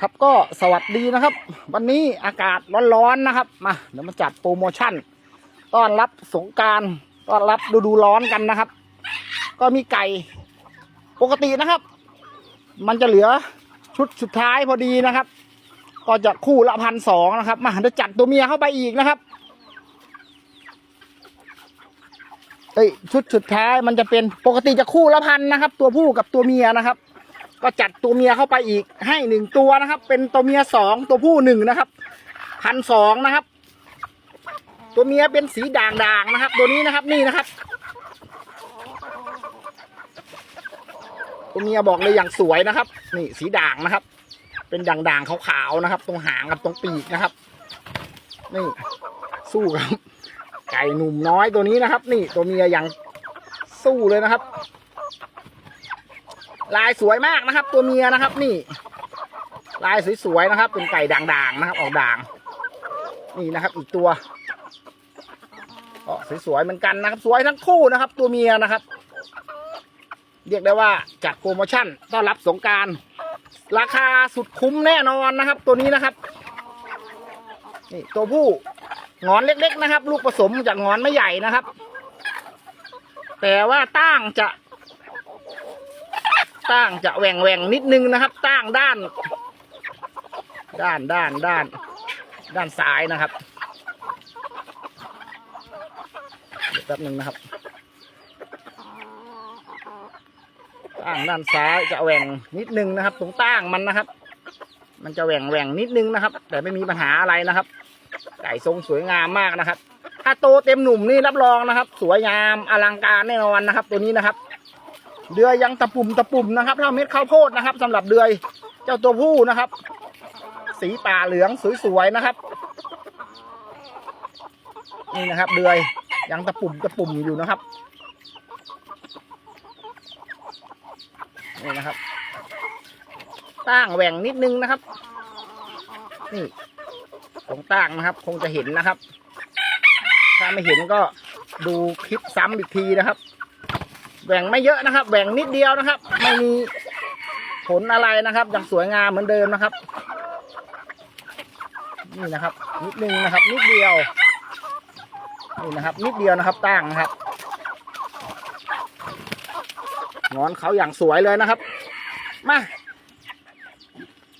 ครับก็สวัสดีนะครับ วันนี้อากาศร้อนๆนะครับมาเดี๋ยวมาจัดโปรโมชั่น ต้อนรับสงการต้อนรับฤดูร้อนกันนะครับ ก็มีไก่ปกตินะครับ มันจะเหลือชุดสุดท้ายพอดีนะครับ ก็จะคู่ละพันสองนะครับ มาเดี๋ยวจัดตัวเมียเข้าไปอีกนะครับเอ้ยชุดสุดท้ายมันจะเป็นปกติจะคู่ละพันนะครับ ตัวผู้กับตัวเมียนะครับ ก็จัดตัวเมียเข้าไปอีกให้หนึ่งตัวนะครับ เป็นตัวเมียสองตัวผู้หนึ่งนะครับพันสองนะครับ ตัวเมียเป็นสีด่างๆนะครับ ตัวนี้นะครับนี่นะครับ ตัวเมียบอกเลยอย่างสวยนะครับ นี่สีด่างนะครับ เป็นด่างๆขาวๆนะครับ ตรงหางกับตรงปีกนะครับ นี่สู้ครับไก่หนุ่มน้อยตัวนี้นะครับ นี่ตัวเมียอย่างสู้เลยนะครับ ลายสวยมากนะครับ ตัวเมียนะครับ นี่ ลายสวยๆนะครับ เป็นไก่ด่างๆนะครับ ออกด่าง นี่นะครับ อีกตัวก็สวยๆเหมือนกันนะครับ สวยทั้งคู่นะครับ ตัวเมียนะครับ เรียกได้ว่าจัดโปรโมชั่นต้อนรับสงการราคาสุดคุ้มแน่นอนนะครับ ตัวนี้นะครับ นี่ตัวผู้งอนเล็ก ๆ นะครับ ลูกผสมจากงอนไม่ใหญ่นะครับ แต่ว่าตั้งจะ ตั้งจะแหว่งแหว่งนิดนึงนะครับ ตั้งด้าน ด้านด้านด้าน ด้านซ้ายนะครับเดี๋ยวแป๊บหนึ่งนะครับตั้งด้านซ้ายจะแหว่งนิดนึงนะครับตรงตั้งมันนะครับ มันจะแหว่งแหว่งนิดนึงนะครับ แต่ไม่มีปัญหาอะไรนะครับไก่ทรงสวยงามมากนะครับ ถ้าโตเต็มหนุ่มนี่รับรองนะครับ สวยงามอลังการแน่นอนนะครับ ตัวนี้นะครับ เดือยยังตะปุ่มตะปุ่มนะครับเท่าเม็ดข้าวโพดนะครับสำหรับเดือยเจ้าตัวผู้นะครับ สีป่าเหลืองสวยๆนะครับ นี่นะครับ เดือยยังตะปุ่มตะปุ่มอยู่นะครับนี่นะครับตั้งแหว่งนิดนึงนะครับ นี่ตรงตั้งนะครับ คงจะเห็นนะครับ ถ้าไม่เห็นก็ดูคลิปซ้ำอีกทีนะครับ แหว่งไม่เยอะนะครับแหว่งนิดเดียวนะครับ ไม่มีผลอะไรนะครับย่างสวยงามเหมือนเดิมนะครับ นี่นะครับ นิดนึงนะครับ นิดเดียวนี่นะครับ นิดเดียวนะครับตั้งนะครับงอนเขาอย่างสวยเลยนะครับ มา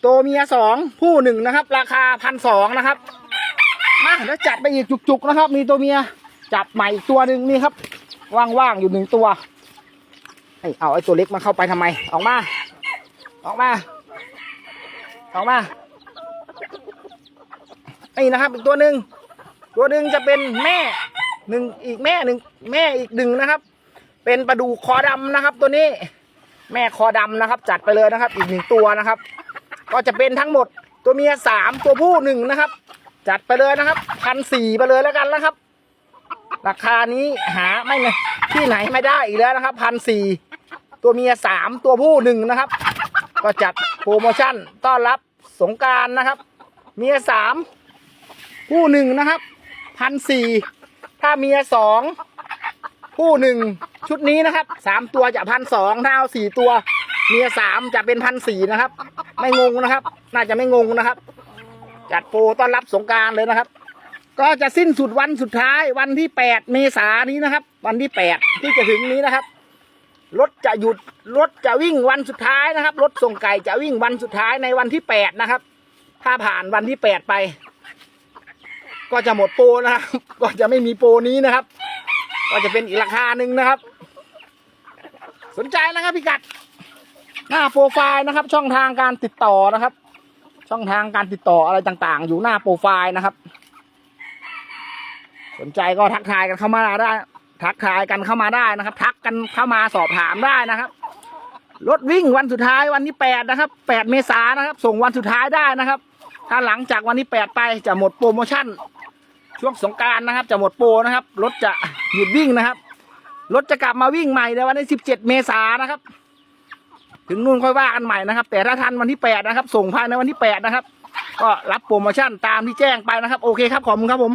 ตัวเมียสองผู้หนึ่งนะครับ ราคาพันสองนะครับมาแล้วจัดไปอีกจุกๆนะครับ มีตัวเมียจับใหม่อีกตัวหนึ่งนี่ครับ ว่างๆอยู่หนึ่งตัว ไอ้เอาไอ้ตัวเล็กมาเข้าไปทำไม ออกมา ออกมา ออกมานี่นะครับ อีกตัวหนึ่งตัวหนึ่งจะเป็นแม่หนึ่งอีกแม่หนึ่งแม่อีกหนึ่งนะครับ เป็นปลาดูคอดำนะครับ ตัวนี้ แม่คอดำนะครับ จัดไปเลยนะครับ อีกหนึ่งตัวนะครับ ก็จะเป็นทั้งหมดตัวเมียสามตัวผู้หนึ่งนะครับ จัดไปเลยนะครับพันสี่ไปเลยแล้วกันนะครับ ราคานี้หาไม่เลยที่ไหนไม่ได้อีกแล้วนะครับพันสี่ตัวเมียสามตัวผู้หนึ่งนะครับ ก็จัดโปรโมชั่นต้อนรับสงการนะครับ เมียสามผู้หนึ่งนะครับพันสี่ถ้าเมียสองผู้หนึ่งชุดนี้นะครับสามตัวจะพันสองถ้าเอาสี่ตัว เมียสามจะเป็นพันสี่นะครับ ไม่งงนะครับ น่าจะไม่งงนะครับ จัดโปรต้อนรับสงการเลยนะครับ ก็จะสิ้นสุดวันสุดท้ายวันที่แปดเมษายนนี้นะครับ วันที่แปดที่จะถึงนี้นะครับรถจะหยุดรถจะวิ่งวันสุดท้ายนะครับรถส่งไก่จะวิ่งวันสุดท้ายในวันที่แปดนะครับ ถ้าผ่านวันที่แปดไป ก็จะหมดโปรนะครับ ก็จะไม่มีโปรนี้นะครับ ก็จะเป็นอีกราคาหนึ่งนะครับ สนใจนะครับพี่กัด หน้าโปรไฟล์นะครับ ช่องทางการติดต่อนะครับ ช่องทางการติดต่ออะไรต่างๆ อยู่หน้าโปรไฟล์นะครับ สนใจก็ทักทายกันเข้ามาได้ ทักทายกันเข้ามาได้นะครับ ทักกันเข้ามาสอบถามได้นะครับรถวิ่งวันสุดท้ายวันที่แปดนะครับแปดเมษานะครับ ส่งวันสุดท้ายได้นะครับ ถ้าหลังจากวันที่แปดไปจะหมดโปรโมชั่น ช่วงสงการนะครับ จะหมดโปรนะครับรถจะหยุดวิ่งนะครับรถจะกลับมาวิ่งใหม่ในวันที่สิบเจ็ดเมษานะครับ ถึงนู่นค่อยว่ากันใหม่นะครับ แต่ถ้าทันวันที่แปดนะครับ ส่งภายในวันที่แปดนะครับ ก็รับโปรโมชั่นตามที่แจ้งไปนะครับ โอเคครับขอบคุณครับผม